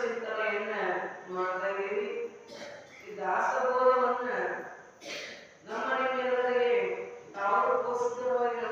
ಚಿಂತನೆಯನ್ನ ಮಾಡ್ತಾ ಇದ್ದೀವಿ ಈ ದಾಸಬೋಧವನ್ನ ನಮ್ಮ ನಿಮ್ಮೆಲ್ಲರಿಗೆ ತಾವು ಕೋಸ್ಕರವಾಗಿ